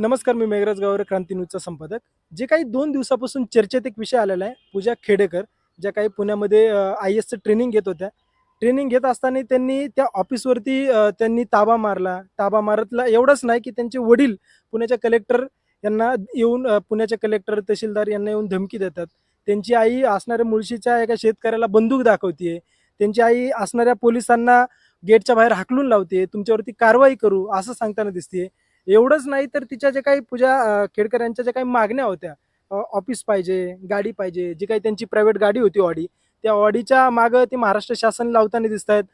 नमस्कार मी मेघराज गावरे क्रांती न्यूजचा संपादक. जे काही दोन दिवसापासून चर्चेत एक विषय आलेला आहे पूजा खेडेकर ज्या काही पुण्यामध्ये आय एसचं ट्रेनिंग घेत होत्या. ट्रेनिंग घेत असताना त्यांनी त्या ऑफिसवरती त्यांनी ताबा मारला. ताबा मारतला एवढंच नाही की त्यांचे वडील पुण्याच्या कलेक्टर यांना येऊन पुण्याच्या कलेक्टर तहसीलदार यांना येऊन धमकी देतात. त्यांची आई असणाऱ्या मुळशीच्या एका शेतकऱ्याला बंदूक दाखवते त्यांची आई असणाऱ्या पोलिसांना गेटच्या बाहेर हाकलून लावते तुमच्यावरती कारवाई करू असं सांगताना दिसते एवढंच नाही तर तिच्या जे काही पूजा खेडकर यांच्या ज्या काही मागण्या होत्या ऑफिस पाहिजे गाडी पाहिजे जी काही त्यांची प्रायव्हेट गाडी होती ऑडी त्या ऑडीच्या मागं ते महाराष्ट्र शासन लावताना दिसत आहेत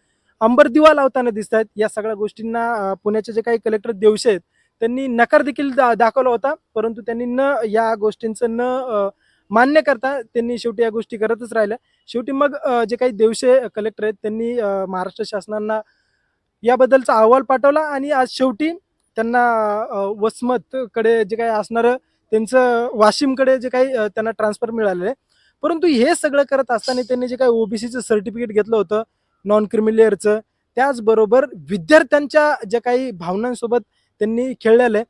अंबर दिवा लावताना दिसत आहेत या सगळ्या गोष्टींना पुण्याचे जे काही कलेक्टर देवशे आहेत त्यांनी नकार देखील दा- दाखवला होता परंतु त्यांनी न या गोष्टींचं न मान्य करता त्यांनी शेवटी या गोष्टी करतच राहिल्या. शेवटी मग जे काही देवशे कलेक्टर आहेत त्यांनी महाराष्ट्र शासनांना याबद्दलचा अहवाल पाठवला आणि आज शेवटी त्यांना अ, वसमतकडे जे काही असणारं त्यांचं वाशिमकडे जे काही त्यांना ट्रान्सफर मिळालेलं आहे. परंतु हे सगळं करत असताना त्यांनी जे काही ओबीसीचं सर्टिफिकेट घेतलं होतं नॉन क्रिमिलेअरचं त्याचबरोबर विद्यार्थ्यांच्या ज्या काही भावनांसोबत त्यांनी खेळलेलं आहे.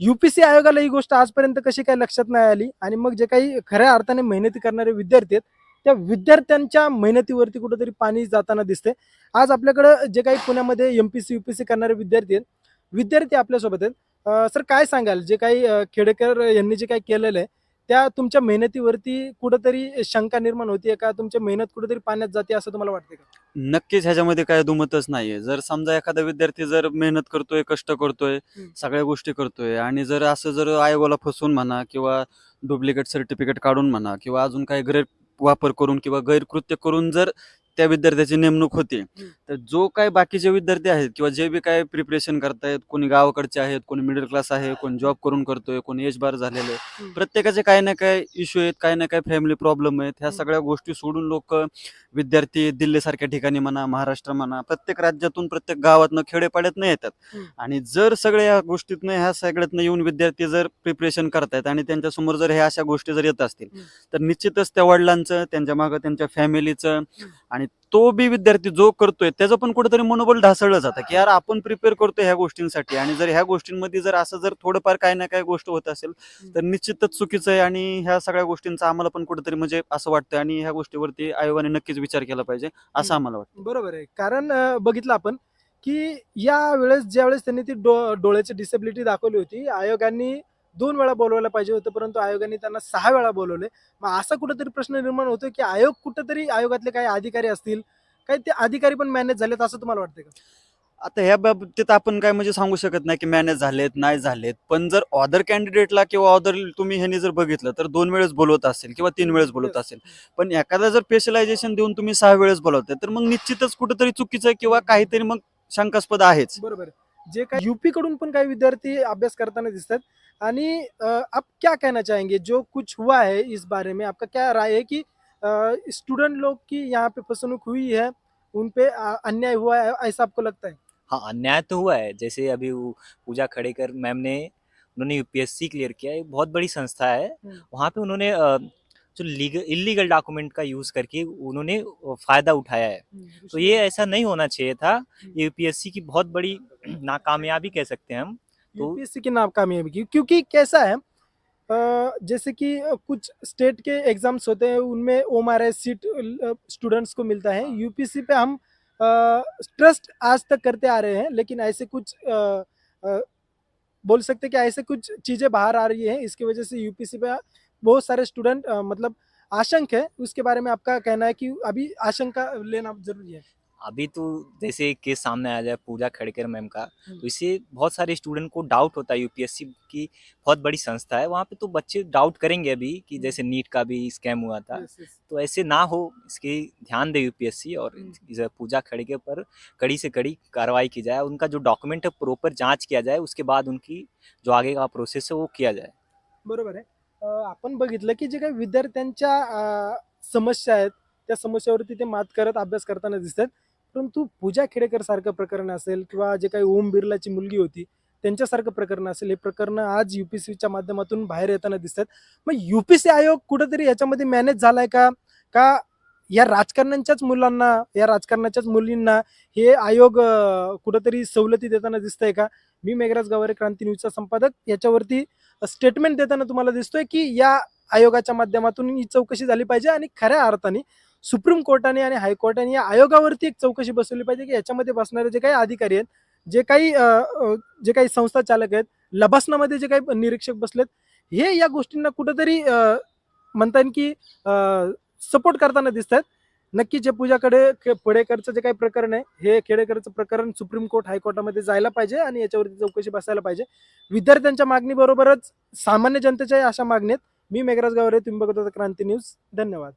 युपीसी आयोगाला ही गोष्ट आजपर्यंत कशी काय लक्षात नाही आली आणि मग जे काही खऱ्या अर्थाने मेहनती करणारे विद्यार्थी आहेत त्या विद्यार्थ्यांच्या मेहनतीवरती कुठंतरी पाणी जाताना दिसते आज आपल्याकडं जे काही पुण्यामध्ये एमपीसी युपीसी करणारे विद्यार्थी आहेत विद्यार्थी आपल्यासोबत आहेत. सर काय सांगाल? जे काही खेडेकर यांनी जे काही केलेलं आहे त्या तुमच्या मेहनतीवरती कुठंतरी शंका निर्माण होतीये का? तुमची मेहनत कुठेतरी पाण्यात जाते असं तुम्हाला वाटते का? नक्कीच ह्याच्यामध्ये काय दुमतच नाहीये. जर समजा एखादा विद्यार्थी जर मेहनत करतोय कष्ट करतोय. सगळ्या गोष्टी करतोय आणि जर असं जर आयोगाला फसवून म्हणा किंवा डुप्लिकेट सर्टिफिकेट काढून म्हणा किंवा अजून काही गैर वापर करून किंवा गैरकृत्य करून जर त्या विद्यार्थ्याची नेमणूक होते तर जो काय बाकीचे विद्यार्थी आहेत किंवा जे बी काय प्रिपरेशन करतायत कोणी गावाकडचे आहेत कोणी मिडल क्लास आहे कोणी जॉब करून करतोय कोणी एज बार झालेले. प्रत्येकाचे काही ना काही इश्यू आहेत काही ना काही फॅमिली प्रॉब्लेम आहेत ह्या. सगळ्या गोष्टी सोडून लोक विद्यार्थी दिल्लीसारख्या ठिकाणी म्हणा महाराष्ट्र म्हणा प्रत्येक राज्यातून प्रत्येक गावातनं खेडेपाड्यातनं येतात. आणि जर सगळ्या या गोष्टीतनं ह्या सगळ्यातनं येऊन विद्यार्थी जर प्रिपरेशन करतायत आणि त्यांच्यासमोर जर ह्या अशा गोष्टी जर येत असतील. तर निश्चितच त्या वडिलांचं त्यांच्या मागं त्यांच्या फॅमिलीचं आणि तो बी विद्यार्थी जो करतोय त्याचं पण कुठेतरी मनोबल ढासळलं जातं की यार आपण प्रिपेअर करतोय ह्या गोष्टींसाठी. आणि जर ह्या गोष्टींमध्ये जर असं जर थोडंफार काही ना काही गोष्ट होत असेल तर निश्चितच चुकीचं आहे आणि ह्या सगळ्या गोष्टींचा आम्हाला पण कुठेतरी म्हणजे असं वाटतं आणि ह्या गोष्टीवरती आयोगाने नक्कीच विचार केला पाहिजे असं आम्हाला वाटतं बरोबर आहे. कारण बघितलं आपण की या वेळेस ज्या वेळेस त्यांनी ती डो डोळ्याची डिसेबिलिटी दाखवली होती आयोगांनी दोन वेळा बोलवायला पाहिजे होतं परंतु आयोगाने त्यांना सहा वेळा बोलवले. मग असा कुठेतरी प्रश्न निर्माण होतो की आयोग कुठेतरी आयोगातले काही अधिकारी असतील काही ते अधिकारी पण मॅनेज झालेत असं तुम्हाला वाटतं का? आता ह्या बाबतीत आपण काय म्हणजे सांगू शकत नाही की मॅनेज झालेत नाही झालेत. पण जर ऑदर कॅन्डिडेटला किंवा ऑदर तुम्ही ह्यांनी जर बघितलं तर दोन वेळेस बोलवत असेल किंवा तीन वेळेस बोलवत. असेल. पण एखादा जर स्पेशलायझेशन देऊन तुम्ही सहा वेळेस बोलवताय तर मग निश्चितच कुठेतरी चुकीचं आहे किंवा काहीतरी मग शंकास्पद आहेच. बरोबर. जे काही यूपी कडून पण काही विद्यार्थी अभ्यास करताना दिसतात आणि अ, आप क्या कहना चाहेंगे? जो कुछ हुआ है इस बारे में आपका क्या राय है कि स्टूडेंट लोग की यहाँ पे फसनुक हुई है उन पे अन्याय हुआ है ऐसा आपको लगता है? हाँ अन्याय तो हुआ है। जैसे अभी वो पूजा खड़ेकर मैम ने उन्होंने यूपीएससी क्लियर किया एक बहुत बड़ी संस्था है। हम्म। वहाँ पे उन्होंने जो लीगल इलीगल डॉक्यूमेंट का यूज़ करके उन्होंने फ़ायदा उठाया है। तो ये ऐसा नहीं होना चाहिए था। ये यूपीएससी की बहुत बड़ी नाकामयाबी कह सकते हैं हम। तो- यूपीएससी की नाकामयाबी की क्योंकि कैसा है जैसे कि कुछ स्टेट के एग्ज़ाम्स होते हैं उनमें O M R S sheet students को मिलता है। यूपीसी पे हम ट्रस्ट आज तक करते आ रहे हैं लेकिन ऐसे कुछ बोल सकते कि ऐसे कुछ चीज़ें बाहर आ रही है इसकी वजह से यूपीसी पे बहुत सारे स्टूडेंट मतलब आशंक है। उसके बारे में आपका कहना है कि अभी आशंका लेना ज़रूरी है। अभी तो जैसे केस सामने आ जाए पूजा खड़कर मैम का। तो इससे बहुत सारे स्टूडेंट को डाउट होता है यूपीएससी की बहुत बड़ी संस्था है वहाँ पे तो बच्चे डाउट करेंगे अभी कि। जैसे नीट का भी स्कैम हुआ था. तो ऐसे ना हो इसके ध्यान दे यूपीएससी और पूजा खड़गे पर कड़ी से कड़ी कार्रवाई की जाए उनका जो डॉक्यूमेंट है प्रॉपर जांच किया जाए उसके बाद उनकी जो आगे का प्रोसेस है वो किया जाए बरोबर आहे आपण बघितलं की जे काही विद्यार्थ्यांच्या समस्या आहेत त्या समस्यावरती ते मात करत अभ्यास करताना दिसतात परंतु पूजा खेडेकर सारखं प्रकरण असेल किंवा जे काही ओम बिर्लाची मुलगी होती त्यांच्यासारखं प्रकरण असेल हे प्रकरण आज युपीसीच्या माध्यमातून बाहेर येताना दिसतात. मग युपीसी आयोग कुठेतरी याच्यामध्ये मॅनेज झालाय का? का या राजकारण्यांच्याच मुलांना या राजकारणाच्याच मुलींना हे आयोग कुठंतरी सवलती देताना दिसतंय का? मी मेघराज गावारे क्रांती न्यूजचा संपादक. याच्यावरती स्टेटमेंट देताना तुम्हाला दिसतोय की या आयोगाच्या माध्यमातून ही चौकशी झाली पाहिजे आणि खऱ्या अर्थाने सुप्रीम कोर्टाने आणि हायकोर्टाने या आयोगावरती एक चौकशी बसवली पाहिजे की याच्यामध्ये बसणारे जे काही अधिकारी आहेत जे काही जे काही संस्था चालक आहेत लबासनामध्ये जे काही निरीक्षक बसलेत हे या गोष्टींना कुठंतरी अ, म्हणता येईल की सपोर्ट करताना दिसत आहेत नक्कीच जे पूजाकडे खे- पुढेकरचं जे काही प्रकरण आहे हे खेडेकरचं प्रकरण सुप्रीम कोर्ट हायकोर्टामध्ये जायला पाहिजे आणि याच्यावरती चौकशी बसायला पाहिजे. विद्यार्थ्यांच्या मागणीबरोबरच सामान्य जनतेच्या अशा मागणीत मी मेघराज गावरे तुम्ही बघत होता क्रांती न्यूज. धन्यवाद.